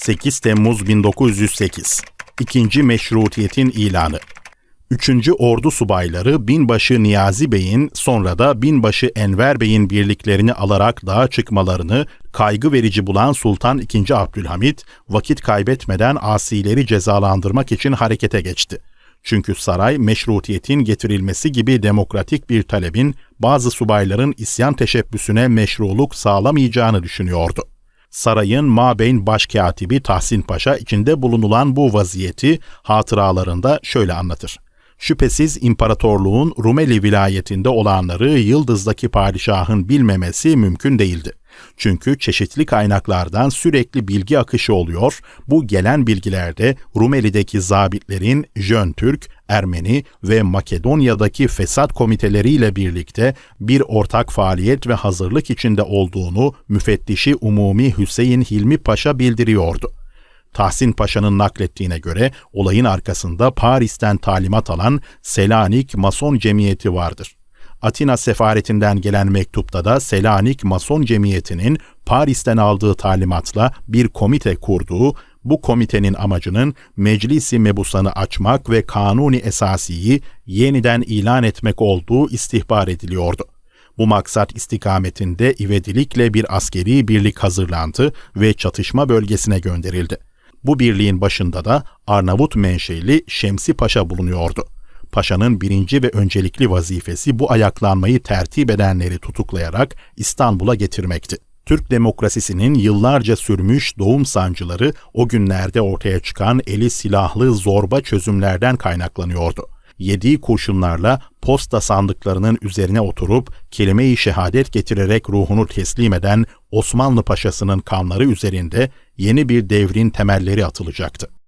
8 Temmuz 1908 İkinci Meşrutiyetin ilanı 3. Ordu subayları Binbaşı Niyazi Bey'in sonra da Binbaşı Enver Bey'in birliklerini alarak dağa çıkmalarını kaygı verici bulan Sultan II. Abdülhamit vakit kaybetmeden asileri cezalandırmak için harekete geçti. Çünkü saray meşrutiyetin getirilmesi gibi demokratik bir talebin bazı subayların isyan teşebbüsüne meşruluk sağlamayacağını düşünüyordu. Sarayın Mabeyn Başkatibi Tahsin Paşa içinde bulunulan bu vaziyeti hatıralarında şöyle anlatır. Şüphesiz imparatorluğun Rumeli vilayetinde olanları Yıldız'daki padişahın bilmemesi mümkün değildi. Çünkü çeşitli kaynaklardan sürekli bilgi akışı oluyor, bu gelen bilgilerde Rumeli'deki zabitlerin Jön Türk, Ermeni ve Makedonya'daki fesat komiteleriyle birlikte bir ortak faaliyet ve hazırlık içinde olduğunu müfettişi Umumi Hüseyin Hilmi Paşa bildiriyordu. Tahsin Paşa'nın naklettiğine göre olayın arkasında Paris'ten talimat alan Selanik Mason Cemiyeti vardır. Atina sefaretinden gelen mektupta da Selanik Mason Cemiyeti'nin Paris'ten aldığı talimatla bir komite kurduğu, bu komitenin amacının meclisi mebusanı açmak ve kanuni esasiyi yeniden ilan etmek olduğu istihbar ediliyordu. Bu maksat istikametinde ivedilikle bir askeri birlik hazırlandı ve çatışma bölgesine gönderildi. Bu birliğin başında da Arnavut menşeli Şemsi Paşa bulunuyordu. Paşa'nın birinci ve öncelikli vazifesi bu ayaklanmayı tertip edenleri tutuklayarak İstanbul'a getirmekti. Türk demokrasisinin yıllarca sürmüş doğum sancıları o günlerde ortaya çıkan eli silahlı zorba çözümlerden kaynaklanıyordu. Yediği kurşunlarla posta sandıklarının üzerine oturup kelime-i şehadet getirerek ruhunu teslim eden Osmanlı Paşası'nın kanları üzerinde yeni bir devrin temelleri atılacaktı.